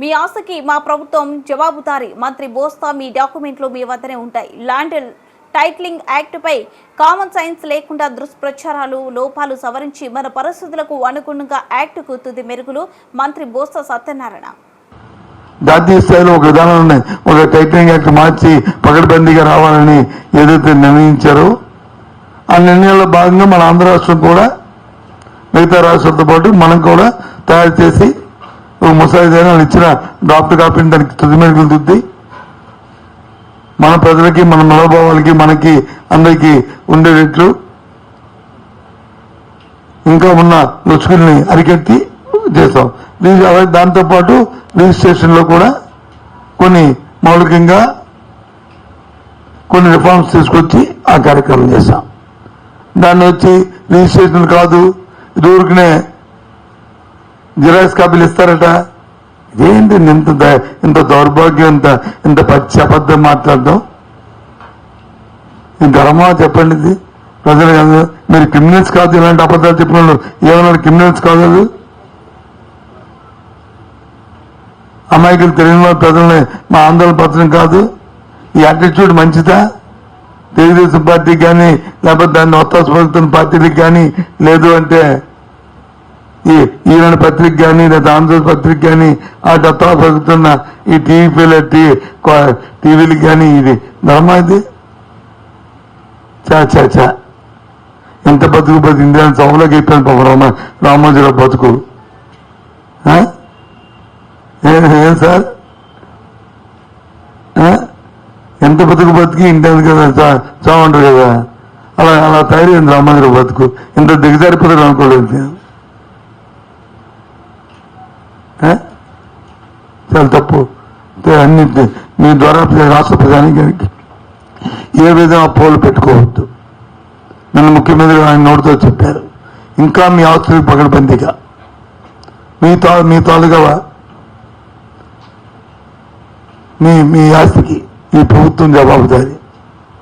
మీ ఆశకి మా ప్రభుత్వం జవాబుదారీ. మంత్రి బోస్తా మీ డాక్యుమెంట్లు మీ వద్దనే ఉంటాయి. ల్యాండ్ టైటిలింగ్ యాక్ట్పై కామన్ సైన్స్ లేకుండా దుష్ప్రచారాలు లోపాలు సవరించి మన పరిస్థితులకు అనుగుణంగా యాక్ట్ తుది మెరుగులు మంత్రి బోస్తా సత్యనారాయణ. జాతీయ స్థాయిలో ఒక విధానాన్ని ఒక టైటిలింగ్ యాక్ట్ మార్చి పకడ్బందీగా రావాలని ఏదైతే నిర్ణయించారో ఆ నిర్ణయంలో భాగంగా మన ఆంధ్ర రాష్ట్రం కూడా మిగతా రాష్ట్రాలతో పాటు మనం కూడా తయారు చేసి ఒక ముసాయిదాన్ని ఇచ్చిన డ్రాఫ్ట్ కాపీని దానికి తుది మెరుగులు దిద్ది. మన ప్రజలకి మన మనోభావాలకి మనకి అందరికీ ఉండేటట్లు ఇంకా ఉన్న లొచ్చుకుల్ని అరికెత్తి చేస్తాం. దీని అలాగే దాంతోపాటు రిజిస్ట్రేషన్లో కూడా కొన్ని మౌలికంగా కొన్ని రిఫార్మ్స్ తీసుకొచ్చి ఆ కార్యక్రమం చేశాం దాన్ని వచ్చి రిజిస్ట్రేషన్ కాదు ఇది ఊరికనే జిరాక్స్ కాపీలు ఇస్తారట ఏంటి ఇంత ద- ఇంత దౌర్భాగ్యం ఇంత ఇంత పచ్చి అబద్ధం మాట్లాడడం? ఇది ధర్మా చెప్పండి ఇది? ప్రజలు కాదు. మీరు క్రిమినల్స్ కాదు ఇలాంటి అబద్ధాలు చెప్పిన వాళ్ళు ఏమన్నారు క్రిమినల్స్ కాదు అది? అమాయకులు తెలియని వాళ్ళ ప్రజల్ని మా ఆందోళన పత్రం కాదు. ఈ యాటిట్యూడ్ మంచిదా? తెలుగుదేశం పార్టీకి కానీ లేకపోతే దాన్ని ఒత్తాసపడుతున్న పార్టీలకు కానీ లేదు అంటే ఈనాడు పత్రిక కానీ లేదా ఆంధ్ర పత్రిక కానీ ఆ దత్తా పలుకుతున్న ఈ టీవీ టీవీలకు కానీ ఇది. ధర్మా ఇది? చా చా చా ఎంత బతుకు బతికింది? అని సభలోకి చెప్పాను పాపం రామ రామోజీరావు బతుకు. ఏం సార్? ఎంత బతుకు బతికి ఇంటి కదా చావంటారు కదా? అలా అలా తయారైంది రామోజీరావు బతుకు. ఇంత దిగజారిపోతారు అనుకోలేదు ఆ? చాలా తప్పు అన్ని మీ ద్వారా రాష్ట్ర ప్రధానికి ఏ విధంగా పోలు పెట్టుకోవద్దు నన్ను ముఖ్యమంత్రి ఆయన నోటితో చెప్పారు ఇంకా మీ ఆస్తులకు పగడబందిగా మీ తా మీ తాలుగా మీ మీ ఆస్తికి ఈ ప్రభుత్వం జవాబుదారి